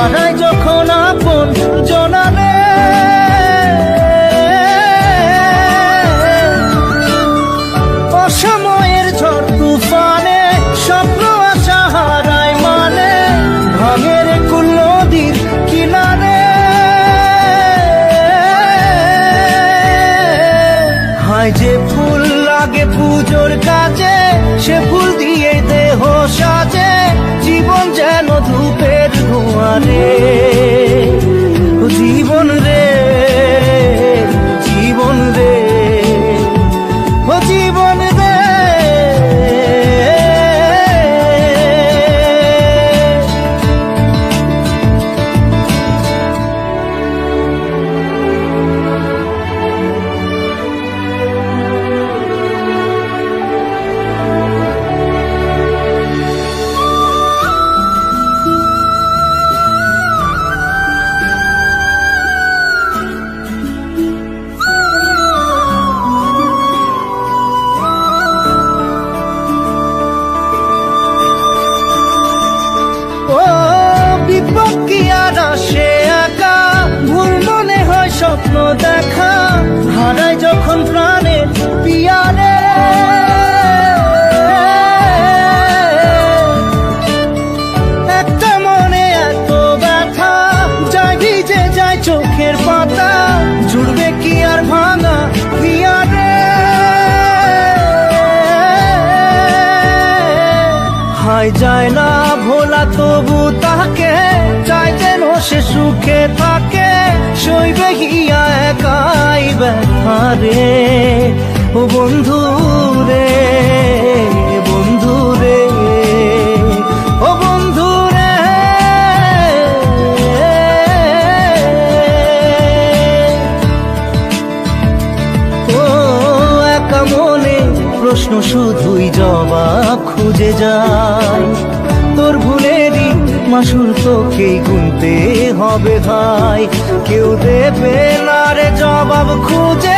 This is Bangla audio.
হারায় যখন আপন জনারে কি আর আসে ভুল মনে হয় স্বপ্ন দেখা। হারায় যখন প্রাণে পিয়ারে। যায় ভিজে চোখের ভাঙা যায় না ভোলা, তবু তাকে রে ও বন্ধু রে। প্রশ্ন শুধুই জবাব খুঁজে যায় তোর ভুলেরই মাসুল তোকেই গুনতে হবে ভাই। কেউ দেবে না রে জবাব খুঁজে